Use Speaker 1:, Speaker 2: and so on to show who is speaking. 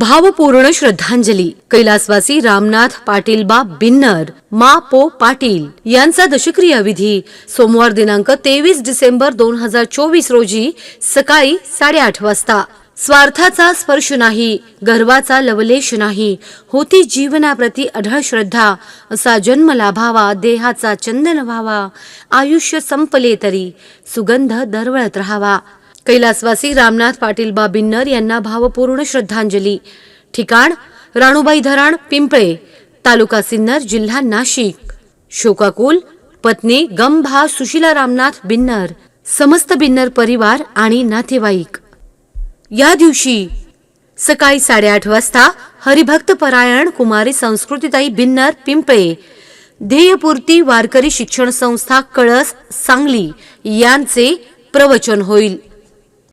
Speaker 1: भावपूर्ण श्रद्धांजली. कैलासवासी रामनाथ पाटील बा बिन्नर मा पो पाटील यांचा दशक्रिया विधी सोमवार दिनांक तेवीस डिसेंबर दोन हजार चोवीस रोजी सकाळी साडेआठ वाजता. स्वार्थाचा स्पर्श नाही गर्वाचा लवलेश नाही होती जीवनाप्रती अढळ श्रद्धा असा जन्म लाभावा देहाचा चंदन व्हावा आयुष्य संपले तरी सुगंध दरवळत राहावा. कैलासवासी रामनाथ पाटील बा बिन्नर यांना भावपूर्ण श्रद्धांजली. ठिकाण राणूबाई धरण पिंपळे तालुका सिन्नर जिल्हा नाशिक. शोकाकुल पत्नी गंभा सुशीला रामनाथ बिन्नर समस्त बिन्नर परिवार आणि नातेवाईक. या दिवशी सकाळी साडेआठ वाजता हरिभक्त परायण कुमारी संस्कृतीताई बिन्नर पिंपळे ध्येयपूर्ती वारकरी शिक्षण संस्था कळस सांगली यांचे प्रवचन होईल.